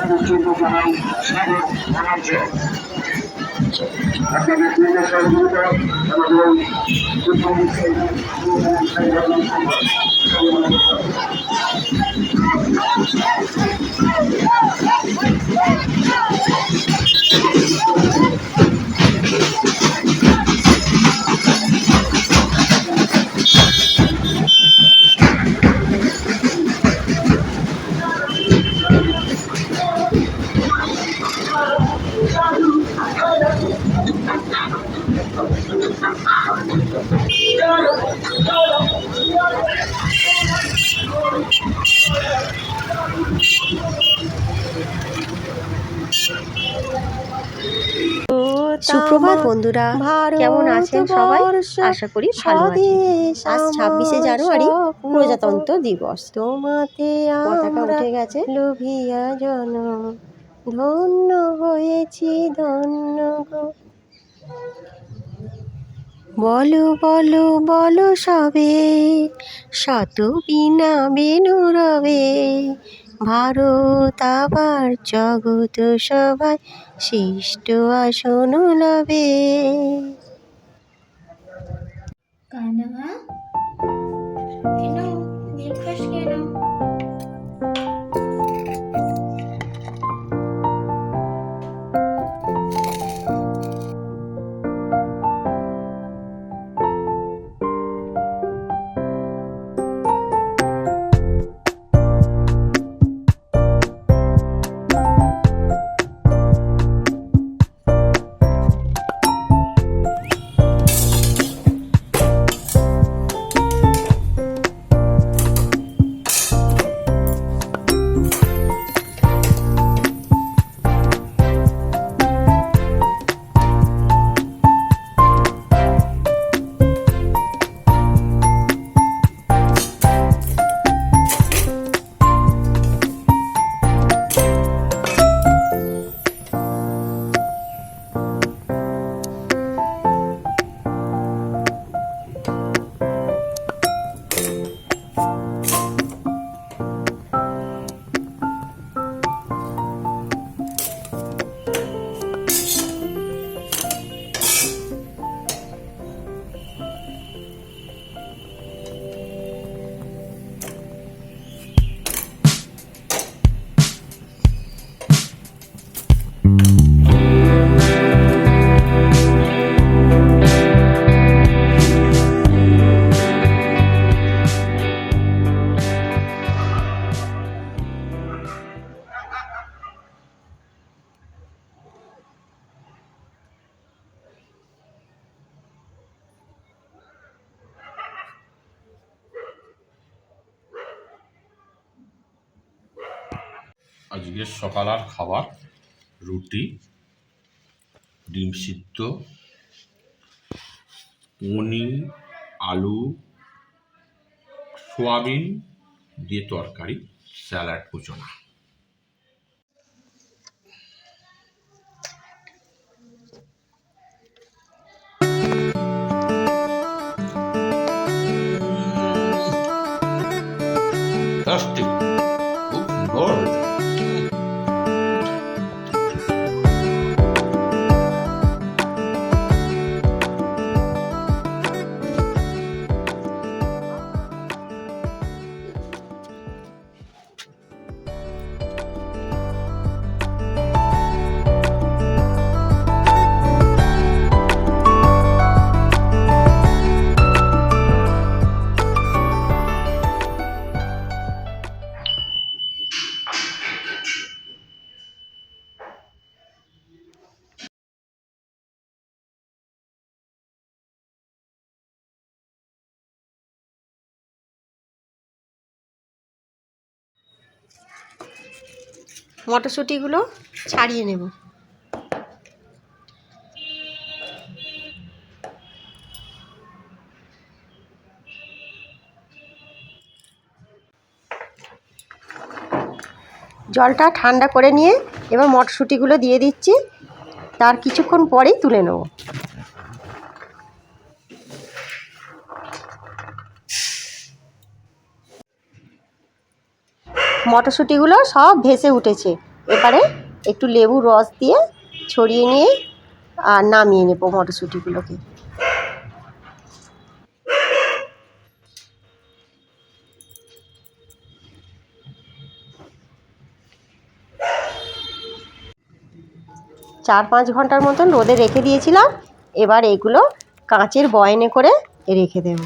অনুষ্ঠিত জানাই স্বাগত জানাচ্ছে আপনাদের পূর্ণ সহযোগিতা আমাদের উদ্যমী সুপ্রভাত বন্ধুরা। কেমন আছেন সবাই? আশা করি ভালো আছেন। আজ ছাব্বিশে জানুয়ারি প্রজাতন্ত্র দিবস। তোমাতে পতাকা উঠে গেছে। লোভিয়া জন ধন্য হয়েছি ধন্য বলো বলো বলো সবে শত বিনা বেনু রবে ভারত আবার জগত সবাই শিষ্ট আসন লবে। কানা আজকের সকালার খাবার রুটি ডিম সিদ্ধ পনির আলু সোয়াবিন দিয়ে তরকারি স্যালাড কুচনা মটরশুঁটিগুলো ছাড়িয়ে নেব। জলটা ঠান্ডা করে নিয়ে এবার মটরশুঁটিগুলো দিয়ে দিচ্ছি। তার কিছুক্ষণ পরেই তুলে নেব। মটরশুঁটিগুলো সব ভেসে উঠেছে। এবারে একটু লেবুর রস দিয়ে ছড়িয়ে নিয়ে, আর নামিয়ে নেব মটরশুঁটিগুলোকে। চার পাঁচ ঘণ্টার মতন রোদে রেখে দিয়েছিলাম। এবার এগুলো কাঁচের বয়নে করে রেখে দেবো।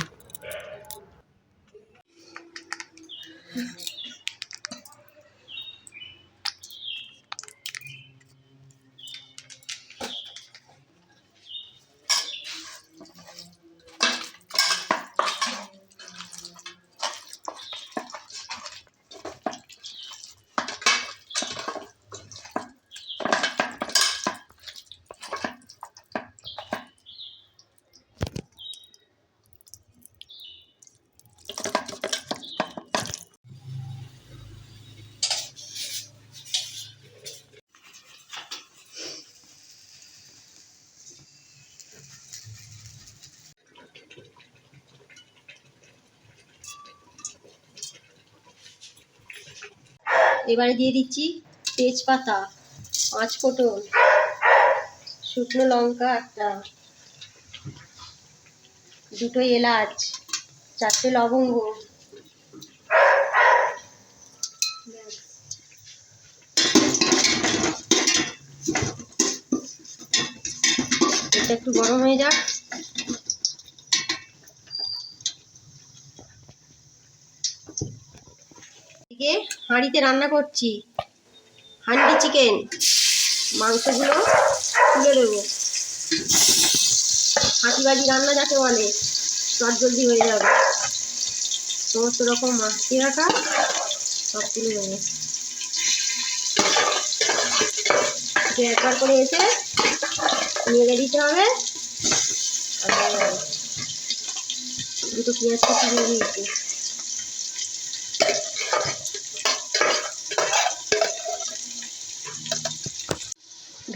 এবারে দিয়ে দিচ্ছি তেজপাতা পাঁচ ফোটন শুকনো লঙ্কা একটা, দুটো এলাচ, চারটে লবঙ্গ। এটা একটু গরম হয়ে যাক। হাঁড়িতে রান্না করছি। হান্ডি চিকেন। মাংসগুলো তুলে দেবো হাঁটিবাজি রান্না যাকে বলে, চট জলদি হয়ে যাবে। সমস্ত রকম মাছ দিয়ে রাখা, সব তুলে দেবো একবার করে এসে নিয়ে দিতে হবে। দুটো পেঁয়াজ কুচি দিয়ে দিয়েছি।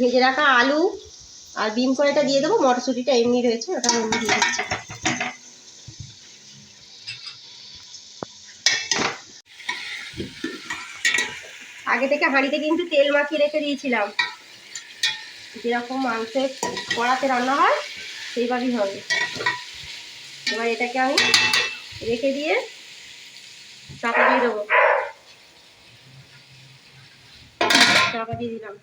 ভেজে রাখা আলু আর বিম কড়াইটা দিয়ে দেবো, মটরশুঁটিটা এমনি রয়েছে, ওটা এমনি দিয়ে দিচ্ছি। আগে থেকে হাঁড়িতে কিন্তু তেল মাখিয়ে রেখে দিয়েছিলাম। যেরকম মাংসের কড়াতে রান্না হয়, সেইভাবেই হবে। এবার এটাকে আমি রেখে দিয়ে চাপা দিয়ে দেবো। চাপা দিয়ে দিলাম।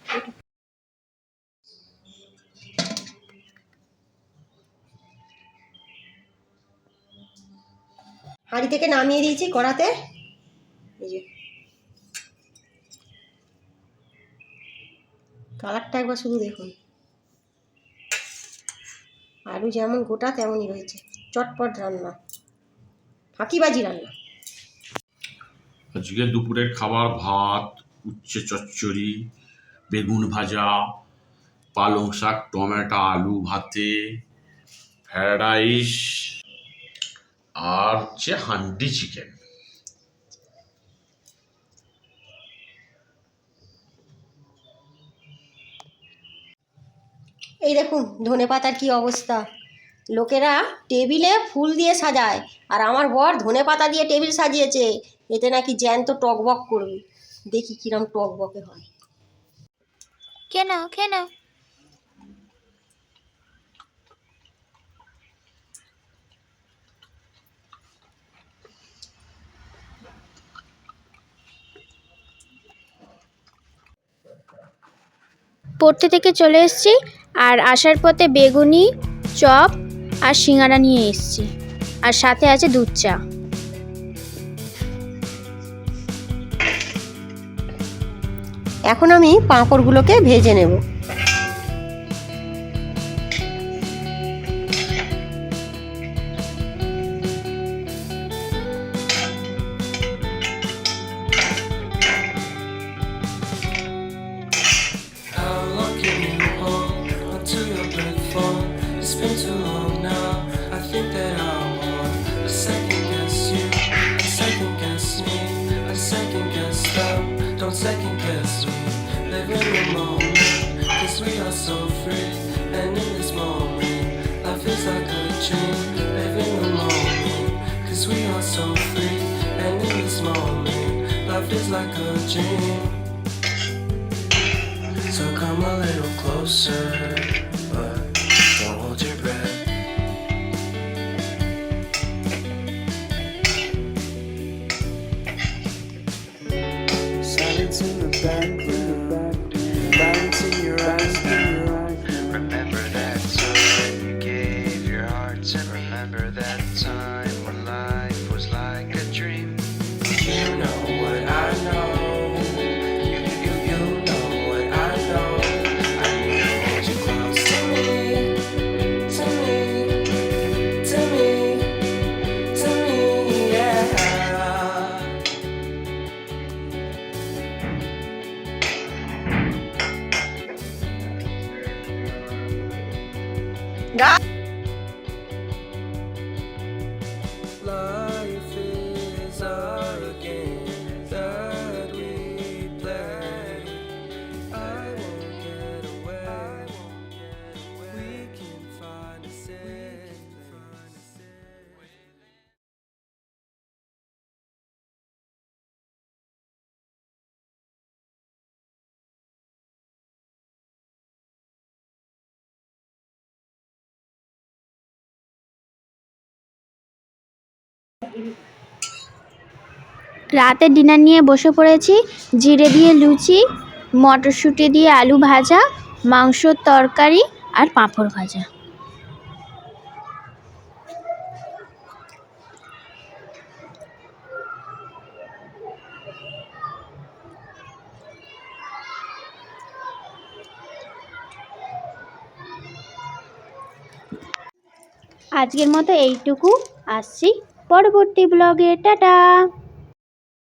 হাঁড়ি থেকে নামিয়ে দিয়েছি কড়াতে। এই যে। কালারটা একবার শুধু দেখুন। আলু যেমন গোটা, তেমনই রয়েছে। চটপট রান্না। ফাঁকিবাজি রান্না। আজকে দুপুরের খাবার ভাত, উচ্ছে চচ্চড়ি, বেগুন ভাজা, পালং শাক, টমেটো, আলু ভাতে, ফ্রায়েড রাইস আর হচ্ছে হান্ডি চিকেন। এই দেখুন ধনে পাতার কি অবস্থা। লোকেরা টেবিলে ফুল দিয়ে সাজায় আর আমার বর ধনে পাতা দিয়ে টেবিল সাজিয়েছে। এতে নাকি জ্যান্ত টকবক করবে। দেখি কিরম টকবকে হয়। খেয়ে নাও। পড়তে থেকে চলে এসেছি আর আসার পথে বেগুনি, চপ আর সিঙ্গারা নিয়ে এসেছি। আর সাথে আছে দুধ চা। এখন আমি পাঁপড়গুলোকে ভেজে নেব। Don't second guess we live in the moment. Cause we are so free. And in this moment, life feels like a dream. Live in the moment. Cause we are so free. And in this moment, life feels like a dream. So come a little closer. God. রাতে dinner নিয়ে বসে পড়েছি, জিরে দিয়ে লুচি, মটরশুঁটি দিয়ে আলু ভাজা, মাংস তরকারি আর পাঁপড় ভাজা। আজকের মতো এইটুকু। আসছি। পরবর্তী ব্লগে টাটা!